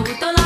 아무도